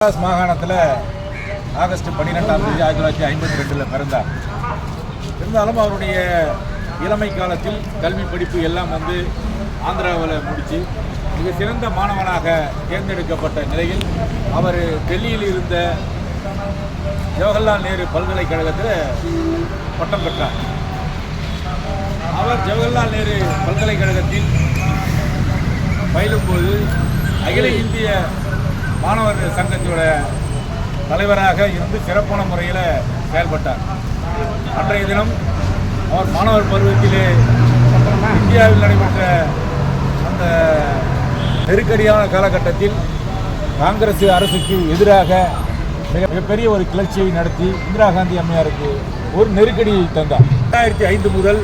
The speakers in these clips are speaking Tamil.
மெட்ராஸ் மாகாணத்தில் ஆகஸ்ட் பன்னிரெண்டாம் தேதி ஆயிரத்தி தொள்ளாயிரத்தி ஐம்பத்தி ரெண்டில் பிறந்தார். இருந்தாலும் அவருடைய இளமை காலத்தில் கல்வி படிப்பு எல்லாம் வந்து ஆந்திராவில் முடித்து மிக சிறந்த மாணவனாக தேர்ந்தெடுக்கப்பட்ட நிலையில் அவர் டெல்லியில் இருந்த ஜவஹர்லால் நேரு பல்கலைக்கழகத்தில் பட்டம் பெற்றார். அவர் ஜவஹர்லால் நேரு பல்கலைக்கழகத்தில் பயிலும்போது அகில இந்திய மாணவர் சங்கத்தோட தலைவராக இருந்து சிறப்பான முறையில் செயல்பட்டார். அன்றைய தினம் அவர் மாணவர் பருவத்திலே இந்தியாவில் நடைபெற்ற அந்த நெருக்கடியான காலகட்டத்தில் காங்கிரஸ் அரசுக்கு எதிராக மிக மிகப்பெரிய ஒரு கிளர்ச்சியை நடத்தி இந்திரா காந்தி அம்மையாருக்கு ஒரு நெருக்கடியை தந்தார். ரெண்டாயிரத்தி ஐந்து முதல்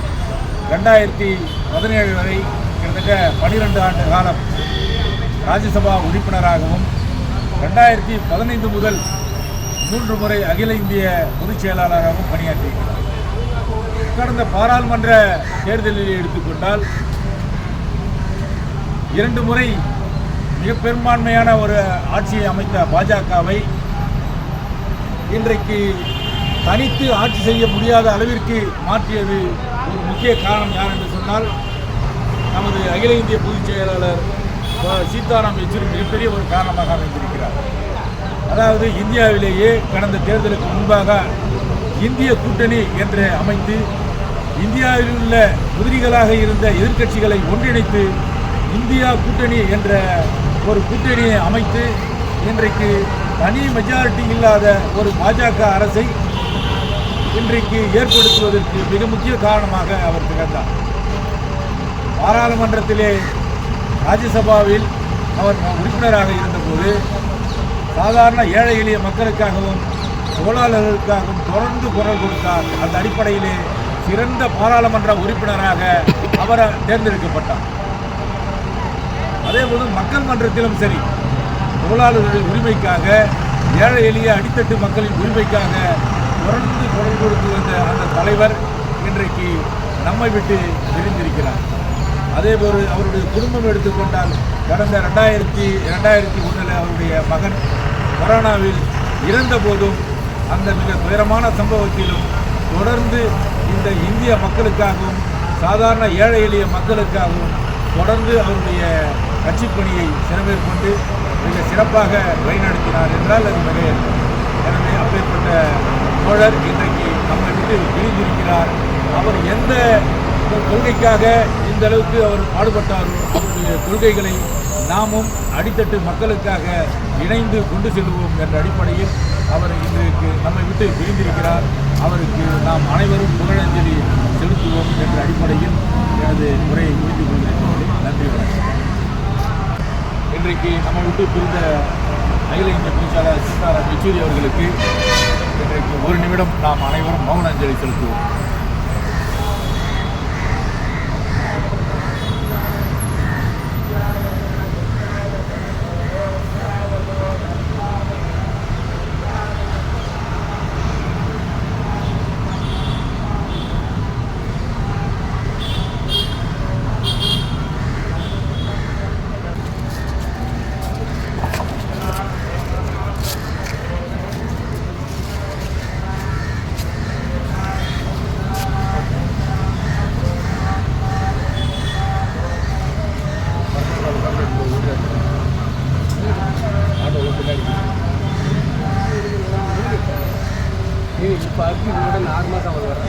ரெண்டாயிரத்தி பதினேழு வரை கிட்டத்தட்ட பனிரெண்டு ஆண்டு காலம் ராஜ்யசபா உறுப்பினராகவும் ரெண்டாயிரத்தி பதினைந்து முதல் மூன்று முறை அகில இந்திய பொதுச் செயலாளராகவும் பணியாற்றியிருக்கிறார். கடந்த பாராளுமன்ற தேர்தலில் எடுத்துக்கொண்டால் இரண்டு முறை மிக பெரும்பான்மையான ஒரு ஆட்சியை அமைத்த பாஜகவை இன்றைக்கு தனித்து ஆட்சி செய்ய முடியாத அளவிற்கு மாற்றியது ஒரு முக்கிய காரணம் யார் என்று சொன்னால் நமது அகில இந்திய பொதுச் செயலாளர் சீதாராம் யெச்சூரி மிகப்பெரிய ஒரு காரணமாக அமைந்திருக்கிறார். அதாவது இந்தியாவிலேயே கடந்த தேர்தலுக்கு முன்பாக இந்திய கூட்டணி என்று அமைத்து இந்தியாவில் உள்ள உதிரிகளாக இருந்த எதிர்க்கட்சிகளை ஒன்றிணைத்து இந்தியா கூட்டணி என்ற ஒரு கூட்டணியை அமைத்து இன்றைக்கு தனி மெஜாரிட்டி இல்லாத ஒரு பாஜக அரசை இன்றைக்கு ஏற்படுத்துவதற்கு மிக முக்கிய காரணமாக அவர் திகழ்ந்தார். பாராளுமன்றத்திலே ராஜ்யசபாவில் அவர் உறுப்பினராக இருந்தபோது சாதாரண ஏழை எளிய மக்களுக்காகவும் தொழிலாளர்களுக்காகவும் தொடர்ந்து குரல் கொடுத்தார். அந்த அடிப்படையிலே சிறந்த பாராளுமன்ற உறுப்பினராக அவர் தேர்ந்தெடுக்கப்பட்டார். அதேபோது மக்கள் மன்றத்திலும் சரி தொழிலாளர்களின் உரிமைக்காக ஏழை எளிய அடித்தட்டு மக்களின் உரிமைக்காக தொடர்ந்து குரல் கொடுத்து வந்த அந்த தலைவர் இன்றைக்கு நம்மை விட்டு பிரிந்திருக்கிறார் அதேபோல் அவருடைய குடும்பம் எடுத்துக்கொண்டால் கடந்த ரெண்டாயிரத்தி ரெண்டாயிரத்தி ஒன்றில் அவருடைய மகன் கொரோனாவில் இறந்த போதும் அந்த மிக துயரமான சம்பவத்திலும் தொடர்ந்து இந்த இந்திய மக்களுக்காகவும் சாதாரண ஏழை எளிய மக்களுக்காகவும் தொடர்ந்து அவருடைய கட்சி பணியை சிறமேற்கொண்டு மிக சிறப்பாக வழிநடத்தினார் என்றால் அது மிக எனவே அப்பேற்பட்ட தோழர் இன்றைக்கு நம்மை விட்டு பிரிந்திருக்கிறார் அவர் எந்த கொள்கைக்காக இந்த அளவுக்கு அவர் பாடுபட்டாரோ. அவருடைய கொள்கைகளை நாமும் அடித்தட்டு மக்களுக்காக இணைந்து கொண்டு செல்வோம் என்ற அடிப்படையில் அவர் இன்றைக்கு நம்மை விட்டு பிரிந்திருக்கிறார். அவருக்கு நாம் அனைவரும் புகழஞ்சலி செலுத்துவோம் என்ற அடிப்படையில் எனது உரையை முடித்துக் கொள்கிறேன். நன்றி வணக்கம். இன்றைக்கு நம்ம விட்டு பிரிந்த அகில இந்திய பொதுச்சாளர் சீதாராம் யெச்சூரி அவர்களுக்கு இன்றைக்கு ஒரு நிமிடம் நாம் அனைவரும் மௌன அஞ்சலி செலுத்துவோம். டர்க்கி உங்களோட நார்மலாக தான் வருவாங்க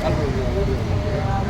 கால் பண்ணுவாங்க